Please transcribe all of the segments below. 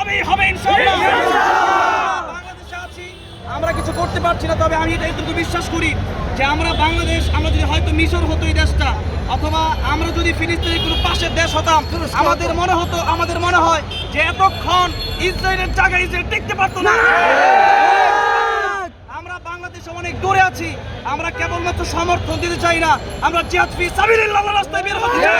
হবেই হবে ইনশাআল্লাহ। বাংলাদেশে আছি আমরা কিছু করতে পারছি না তবে আমি এটা কিন্তু বিশ্বাস করি যে আমরা বাংলাদেশ আমরা যদি হয়তো মিশর হতো এই দেশটা অথবা আমরা যদি ফিলিস্তিনের কোনো পাশের দেশ হতাম আমাদের মনে হতো আমাদের মনে হয় যে এতক্ষণ ইসরায়েলের জায়গায় ইসরায়েল টিকতে পারতো না। আমরা বাংলাদেশে অনেক দূরে আছি আমরা কেবলমাত্র সমর্থন দিতে চাই না আমরা জিহাদ ফি সাবিলিল্লাহ রাস্তায় বের হতে চাই।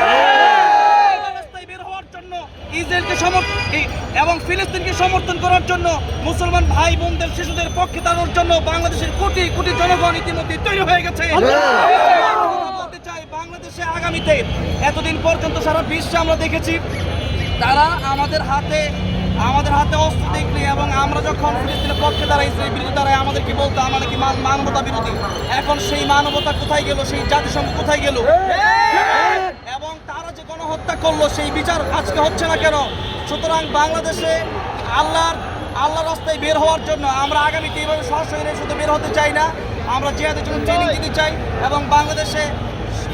ফিলিস্তিনকে সমর্থন করার জন্য মুসলমান ভাই বোনদের শিশুদের পক্ষে দাঁড়ানোর জন্য বাংলাদেশের কোটি কোটি জনগণ ইতিমধ্যে তৈরি হয়ে গেছে। বলতে চাই বাংলাদেশে আগামীতে এতদিন পর্যন্ত সারা বিশ্বে আমরা দেখেছি তারা আমাদের হাতে আমাদের হাতে অস্ত্র দেখলে এবং আমরা যখন ফিলিস্তিনের পক্ষে দাঁড়াই ইসরায়েলের বিরুদ্ধে দাঁড়াই আমাদের কি বলতো? আমাদের কি মান- মানবতা বিরোধী? এখন সেই মানবতা কোথায় গেল? সেই জাতিসংঘ কোথায় গেল? তারা যে গণহত্যা করল সেই বিচার আজকে হচ্ছে না কেন? সুতরাং বাংলাদেশে আল্লাহর আল্লাহ রাস্তায় বের হওয়ার জন্য আমরা আগামীতে এইভাবে সরাসরি শুধু বের হতে চাই না আমরা জিহাদের জন্য ট্রেনিং দিতে চাই এবং বাংলাদেশে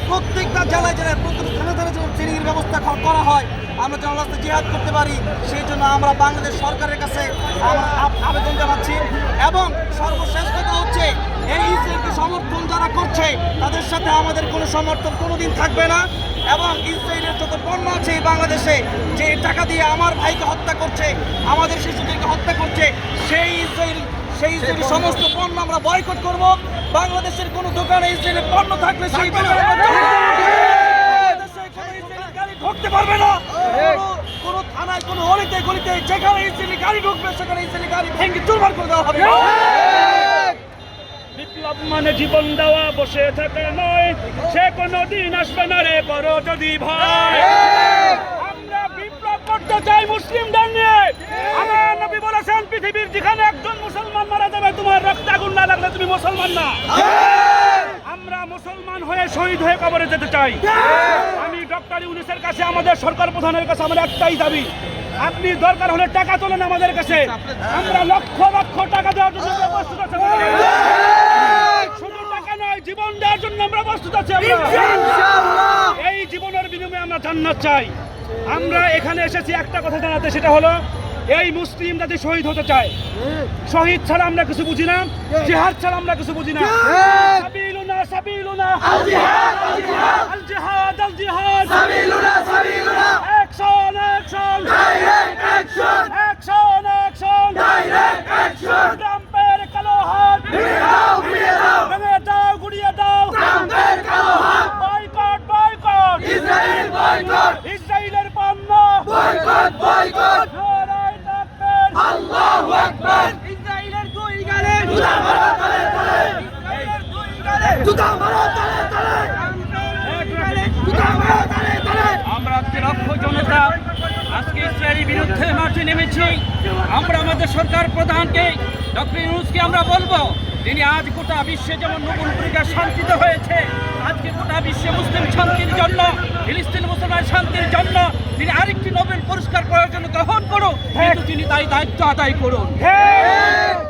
প্রত্যেকটা জেলায় জেলায় প্রত্যেক থানা থানা যেন ট্রেনিংয়ের ব্যবস্থা করা হয় আমরা যেন রাস্তায় জিহাদ করতে পারি সেই জন্য আমরা বাংলাদেশ সরকারের কাছে আমরা আবেদন জানাচ্ছি এবং সর্বশেষ কথা হচ্ছে এই ইসরায়েলকে সমর্থন যারা করছে তাদের সাথে আমাদের কোনো সমর্থন কোনোদিন থাকবে না। এবং ইসরায়েলের যত পণ্য আছে এই বাংলাদেশে যে টাকা দিয়ে আমার ভাইকে হত্যা করছে আমাদের শিশুদেরকে হত্যা করছে সেই ইসরায়েল সেই ইসরায়েলের সমস্ত পণ্য আমরা বয়কট করব। বাংলাদেশের কোনো দোকানে ইসরায়েলের পণ্য থাকলে সেই দোকানে ঢুকতে পারবে না। কোনো- কোনো থানায় কোনো অলিতে গলিতে যেখানে ইসরায়েলি গাড়ি ঢুকবে সেখানে ইসরায়েলি গাড়ি ভেঙে চুরমার করে দেওয়া হবে। বিপ্লব মানে জীবন দেওয়া, বসে থাকে নয়। সে কোনো দিন আসবে না রে করো যদি ভাই আমরা বিপ্লব করতে চাই মুসলিমদের নিয়ে। আমার নবী বলেছেন, পৃথিবীর যেখানে একজন মুসলমান মারা যাবে, তোমার রক্ত আগুন না লাগলে তুমি মুসলমান না। আমরা মুসলমান হয়ে শহীদ হয়ে কবরে যেতে চাই। আমি ডক্টর ইউনিসের কাছে, আমাদের সরকার প্রধানের কাছে আমার একটাই দাবি। আপনি দরকার হলে টাকা তোলেন আমাদের কাছে। আমরা লক্ষ লক্ষ টাকা দেওয়ার জন্য প্রস্তুত আছি জীবন দেওয়ার জন্য আমরা প্রস্তুত আছি এই জীবনের বিনিময়ে আমরা জান্নাত চাই। আমরা এখানে এসেছি একটা কথা জানাতে সেটা হলো এই মুসলিম জাতি শহীদ হতে চায়। শহীদ ছাড়া আমরা কিছু বুঝি না জিহাদ ছাড়া আমরা কিছু বুঝি না। সাবিলুনা সাবিলুনা। আল আল জিহাদ আল জিহাদ আল জিহাদ সাবিলুনা সাবিলুনা action action direct action action action direct action ট্রাম্পের কালো হাত ভেঙে দাও ভেঙে দাও ভেঙে দাও গুড়িয়ে দাও ট্রাম্পের কালো হাত বয়কট বয়কট ইসরায়েল বয়কট ইসরায়েলের পণ্য বয়কট বয়কট নারায়ে তাকবীর আল্লাহু আকবার ইসরায়েলের দুই গালে জুতা মারো, তলে তলে। ইসরায়েলের দুই গালে জুতা মারো, তলে তলে। জুতা মারো, তলে তলে। আমরা আজকে লক্ষ জনতা, আজকে ইসরায়েলের বিরুদ্ধে মাঠে নেমেছি। আমরা আমাদের সরকার প্রধানকে, ডক্টর ইউনুসকে আমরা বলব, তিনি আজ গোটা বিশ্বে যেমন নতুন পরীক্ষা শান্তিতে হয়েছে, আজকে গোটা বিশ্বে মুসলিম শান্তির জন্য ফিলিস্তিন মুসলমান শান্তির জন্য তিনি আরেকটি নোবেল পুরস্কার প্রয়োজন গ্রহণ করুন। কিন্তু তিনি তাই দায়িত্ব আদায় করুন।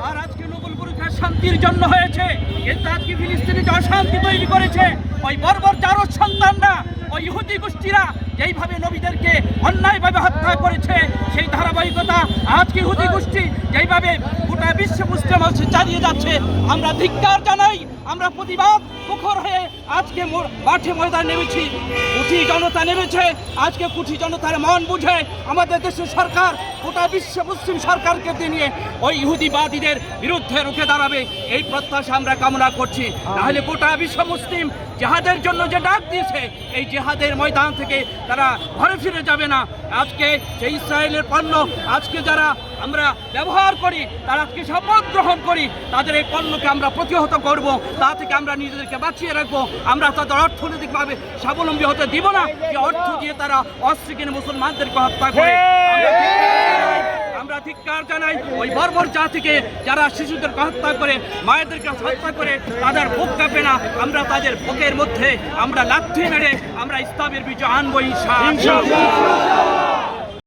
আর আজকে নোবেল পরীক্ষা শান্তির জন্য হয়েছে। কিন্তু আজকে ফিলিস্তিনি যে অশান্তি তৈরি করেছে ওই বর্বর জারদ সন্তানরা ওই ইহুদি গোষ্ঠীরা যেইভাবে নবীদেরকে অন্যায়ভাবে হত্যা করেছে সেই ধারাবাহিকতা আজকে ইহুদি গোষ্ঠী যেইভাবে গোটা বিশ্ব মুসলিম চালিয়ে যাচ্ছে আমরা ধিক্কার জানাই। আমরা প্রতিবাদ মুখর হয়ে আজকে মাঠে ময়দান নেমেছি। কুঠি জনতা নেমেছে। আজকে কুঠি জনতার মন বুঝে আমাদের দেশের সরকার, গোটা বিশ্ব মুসলিম সরকারকে নিয়ে ওই ইহুদিবাদীদের বিরুদ্ধে রুখে দাঁড়াবে। এই প্রত্যাশা আমরা কামনা করছি। নাহলে গোটা বিশ্ব মুসলিম জেহাদের জন্য যে ডাক দিয়েছে, এই জেহাদের ময়দান থেকে তারা ঘরে ফিরে যাবে না। আজকে যে ইসরায়েলের পণ্য, আজকে যারা আমরা ব্যবহার করি তারা আজকে শপথ গ্রহণ করি তাদের এই পণ্যকে আমরা প্রতিহত করব তা থেকে আমরা নিজেদেরকে বাঁচিয়ে রাখব। আমরা তাদের অর্থনৈতিকভাবে স্বাবলম্বী হতে দিব না যে অর্থ দিয়ে তারা অস্ত্র কিনে মুসলমানদেরকে হত্যা করে। আমরা ধিক্কার জানাই, ওই বর্বর জাতিকে যারা শিশুদেরকে হত্যা করে মায়েদেরকে হত্যা করে তাদের বুক কাঁপে না আমরা তাদের বুকের মধ্যে আমরা লাথি মেরে আমরা ইসলামের বিজয় আনব ইনশাআল্লাহ।